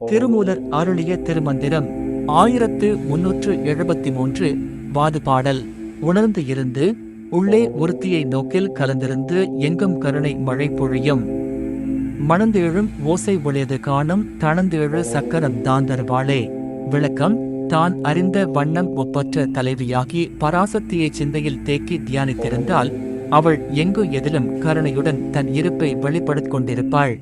திருமூலர் அருளிய திருமந்திரம் ஆயிரத்து முன்னூற்று எழுபத்தி மூன்று வாது பாடல் உணர்ந்து இருந்து உள்ளே ஒருத்தியை நோக்கில் கலந்திருந்து எங்கும் கருணை மழை பொழியும். மணந்தேழும் ஓசை ஒளியது காணும் தனந்தேழு சக்கரம் தாந்தர்வாளே. விளக்கம் தான் அறிந்த வண்ணம் ஒப்பற்ற தலைவியாகி பராசக்தியை சிந்தையில் தேக்கி தியானித்திருந்தால் அவள் எங்கு எதிலும் கருணையுடன் தன் இருப்பை வெளிப்படுத்திக் கொண்டிருப்பாள்.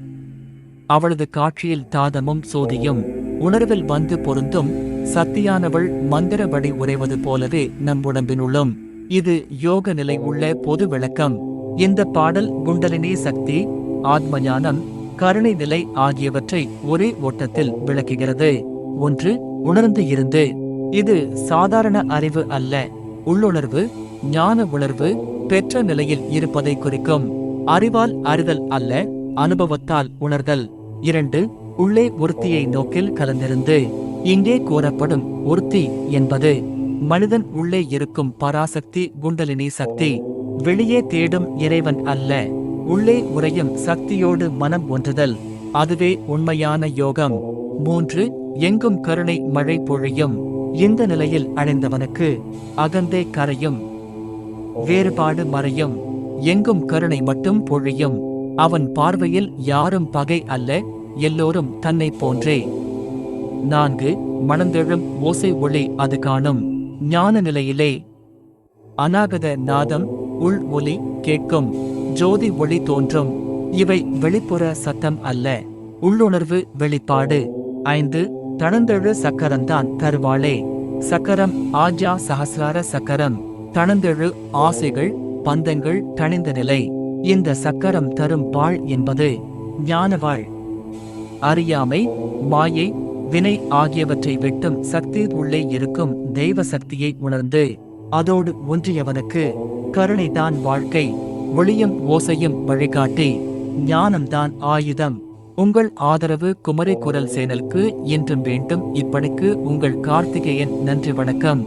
அவளது காட்சியில் தாதமும் சோதியும். உணர்வில் வந்து பொருந்தும். சத்தியானவள் மந்திரபடி உறைவது போலவே நம் உடம்பினுள்ளும். இது யோக நிலை உள்ள பொது விளக்கம். இந்த பாடல் குண்டலினி சக்தி ஆத்மஞானம் கருணை நிலை ஆகியவற்றை ஒரே ஓட்டத்தில் விளக்குகிறது. ஒன்று உணர்ந்து இருந்து. இது சாதாரண அறிவு அல்ல. உள்ளுணர்வு ஞான உணர்வு பெற்ற நிலையில் இருப்பதை குறிக்கும். அறிவால் அறிதல் அல்ல அனுபவத்தால் உணர்தல். இரண்டு உள்ளே ஒருத்தியை நோக்கில் கலந்திருந்து இங்கே கூறப்படும் ஒருத்தி என்பது மனிதன் உள்ளே இருக்கும் பராசக்தி குண்டலினி சக்தி வெளியே தேடும் இறைவன் அல்ல உள்ளே உறையும் சக்தியோடு மனம் ஒன்றுதல் அதுவே உண்மையான யோகம். மூன்று எங்கும் கருணை மழை பொழியும் இந்த நிலையில் அடைந்தவனுக்கு அகந்தே கரையும் வேறுபாடு மறையும் எங்கும் கருணை மட்டும் பொழியும். அவன் பார்வையில் யாரும் பகை அல்ல எல்லோரும் தன்னை போன்றே. நான்கு மணந்தெழும் ஓசை ஒளி அது காணும். ஞான நிலையிலே. அநாகத நாதம் உள் ஒலி கேட்கும். ஜோதி ஒளி தோன்றும். இவை வெளிப்புற சத்தம் அல்ல. உள்ளுணர்வு வெளிப்பாடு. ஐந்து தணந்தெழு சக்கரம்தான் தருவாளே. சக்கரம் ஆஜா சஹசிரார சக்கரம். தணந்தெழு ஆசைகள் பந்தங்கள் தணிந்த நிலை. இந்த சக்கரம் தரும் பாழ் என்பது ஞானவாள். அறியாமை மாயை வினை ஆகியவற்றை வெட்டும் சக்தி உள்ளே இருக்கும் தெய்வ சக்தியை உணர்ந்து அதோடு ஒன்றியவனுக்கு கருணைதான் வாழ்க்கை ஒளியும் ஓசையும் வழிகாட்டி ஞானம்தான் ஆயுதம். உங்கள் ஆதரவு குமரி குரல் சேனலுக்கு என்றும் வேண்டும். இப்படிக்கு உங்கள் கார்த்திகேயன் நன்றி வணக்கம்.